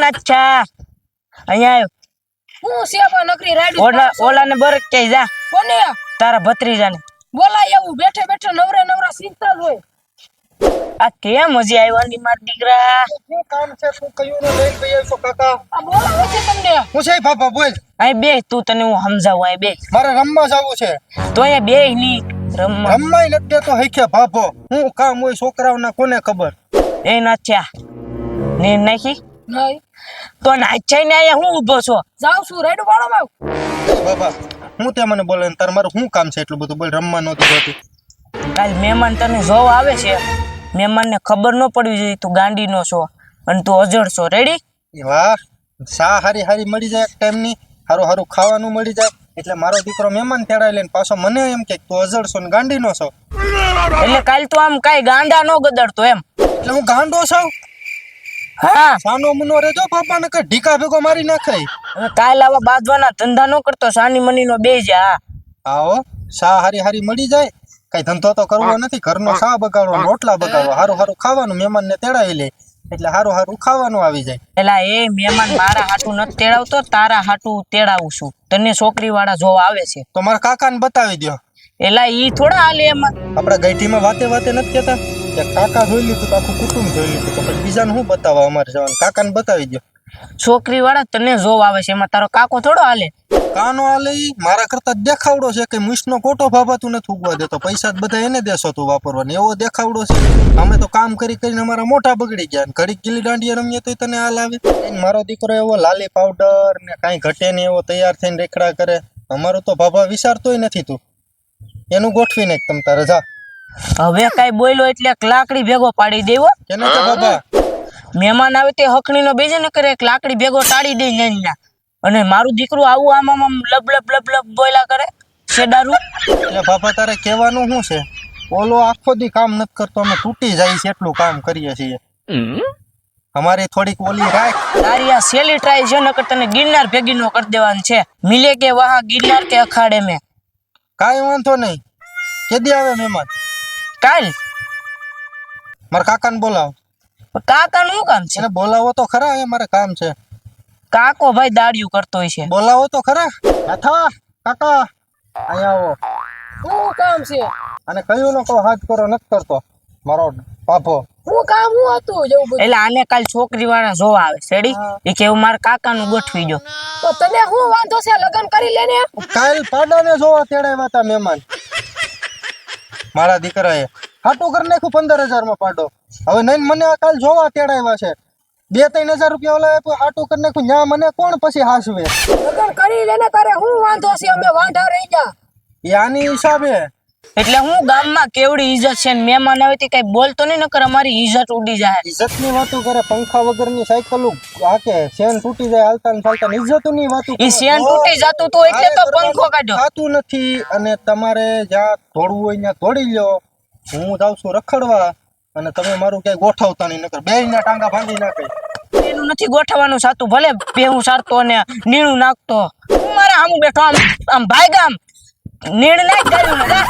નાચ્છા અહીંયા આવ્યો હું છે નકરી રાડી ઓલા ઓલાને બરક કે જા. કોને? તારા ભત્રીજાને. બોલાય એવું બેઠે બેઠે નવરા નવરા ચિંતા જ હોય. આ કેમ હજી આવ્યો માર દીકરા? શું કામ છે? શું કયું ને? લઈને ગઈ છો કાકા? આ બોલાવે છે તમને. હું છે બાપા બોલ. આય બે તું તને હું સમજાવું આય બે મારે રમવા જવું છે. તો અહીંયા બે ની રમવા. રમવાય નથી તો હૈખે ભાભો. હું કામ હોય છોકરાઓના કોને ખબર? એ નાચ્યા ને નાખી? નહીં. તો ને અહીંયા હું ઊભો છો. જાઉં છું રાડું પાડો માં બાબા હું તે મને બોલે તાર મારું શું કામ છે એટલું બધું બોલ રમવા નહોતું જોતું. કાલ મહેમાન તને જોવા આવે છે. મહેમાનને ખબર ન પડવી જોઈએ તું ગાંડીનો છો અને તું અજળ છો. રેડી વાહ સા હારી હારી મળી જાય ટાઈમ ટાઈમની હારું હારું ખાવાનું મળી જાય. એટલે મારો દીકરો મહેમાન તેડાઈ લઈને પાછો મને એમ કે તું અજળસો ને ગાંડી નો છો. એટલે કાલ તું આમ કાઈ ગાંડા નો ગદડતો એમ. એટલે હું ગાંડો છું? હા. સાનો મુનો રેજો બાપા ને કઈ ઢીકા ભેગો મારી નાખાય હવે કાલ આવા બાંધવાના ધંધા નો કરતો સાની મની નો બે જા આવો સા હારી હારી મળી જાય? કઈ ધંધો તો કરવો નથી ઘરનો સા બગાડવો રોટલા બગાડવો હારું હારું ખાવાનું મહેમાન ને તેડાવી લે. એટલે હારું હારું ખાવાનું આવી જાય. એલા એ મહેમાન મારા હાટું નથી તેડાવતો તારા હાટું તેડાવું છું. તને છોકરી વાળા જોવા આવે છે. તો મારા કાકાને બતાવી દો એલા ઈ થોડા હાલે એમાં. આપણા ગઈઠીમાં વાતે વાતે નથી કહેતા? કે કાકા જોઈ લીધું તો આખું કુટુંબ જોઈ લીધું તો પછી બીજાને શું બતાવવા અમારે જવાનું? કાકાને બતાવી દો છોકરી વાળા તને જોવ આવે છે. એમાં તારો કાકો થોડો હાલે. કાનો હાલે ઈ? મારા કરતા દેખાવડો છે કે મૂસનો કોટો ભાભાતું નથી ઉગવા દેતો. પૈસા બધા એને દેશો તું વાપરવાની. એવો દેખાવડો છે. અમે તો કામ કરી કરીને અમારા મોટા બગડી ગયા ઘડી ગીલી દાંડિયા રમીએ તો તને હાલ આવે. મારો દીકરો એવો લાલી પાવડર ને કાંઈ ઘટે ને એવો તૈયાર થઈને રેખડા કરે. અમારો તો ભાભા વિચારતોય નથી તું. એનું ગોઠવી નાખ તમ તારે જા. હવે કઈ બોલ્યો એટલે એક લાકડી ભેગો પાડી દેવો કેને કે બાબા? મહેમાન આવે તે હકણી નો બેજે ને કરે એક લાકડી ભેગો ટાળી દે નાની અને મારું દીકરું આવું આમ આમ લબ લબ લબ લબ બોયલા કરે શેડારું એટલે બાપા તારે કહેવાનું શું છે? ઓલો આખો દી કામ નથી કરતો અમે તૂટી જાય છે એટલું કામ કરીએ છીએ. અમારી થોડીક ઓલી રાખ. તારી આ સેલી ટ્રાય છે નકર તને ગિરનાર ભેગી નો કરી દેવાનું છે. મિલે કે વાહ ગિરનાર કે અખાડે મેં. કાઈ વાંધો નહીં. કેદી આવે મહેમાન? કાલ? મારા કાકાને બોલાવો. કાકા નું કામ છે? બોલાવો તો ખરા એ મારે કામ છે. કાકો ભાઈ દાડિયું કરતો હોય છે. બોલાવો તો ખરા. અથા કાકા અહીંયા આવો. શું કામ છે? અને કયું નો કહો હાથ કરો નથી કરતો. મારો પાપો હું કામ હું હતું? જેવું બધું. એટલે આને કાલ છોકરી વાળા જોવા આવે શેડી એ કે એવું મારા કાકા નું ગોઠવી દો તો તને હું વાંધો છે? લગ્ન કરી લેને? કાલ પાડાને જોવા તેડાવ્યા હતા મહેમાન. મારા દીકરાએ. હાટું કરી નાખ્યું પંદર હજારમાં પાડો. હવે નહીં મને આ કાલ જોવા તેડાવ્યા છે. બે ત્રણ હજાર રૂપિયા ઓલા આપ્યું હાટું કરી નાખ્યું. ન્યા મને કોણ પછી હાસવે? કરી લેને તારે હું વાંધો છે? અમે વાંઢા રહી જા. યાની હિસાબે. એટલે હું ગામમાં કેવડી ઇજ્જત છે ને મહેમાન આવે તે કઈ બોલતો નહીં નકર અમારી ઇજ્જત ઉડી જાય. ઇજ્જતની વાતો કરે પંખા વગરની સાયકલ હાકે ચેન તૂટી જાય હાલતા ને ચાલતા ઇજ્જતની વાતો ઈ શેન તૂટી જતું તો એટલે તો પંખો કાઢ્યો. થતું નથી અને તમારે જ્યાં તોડવું હોય ત્યાં તોડી લ્યો. હું જાઉં છું રખડવા અને તમે મારું ક્યાંય ગોઠવતા નહીં નકર બે ના ટાંગા ભાંગી નાખે. એનું નથી ગોઠવવાનું સાતું ભલે બેહું સારતો ને નીણું નાખતો. હું મારા સામું બેઠો આમ આમ ભાઈ ગામ નીણ નાખ કર્યું ને.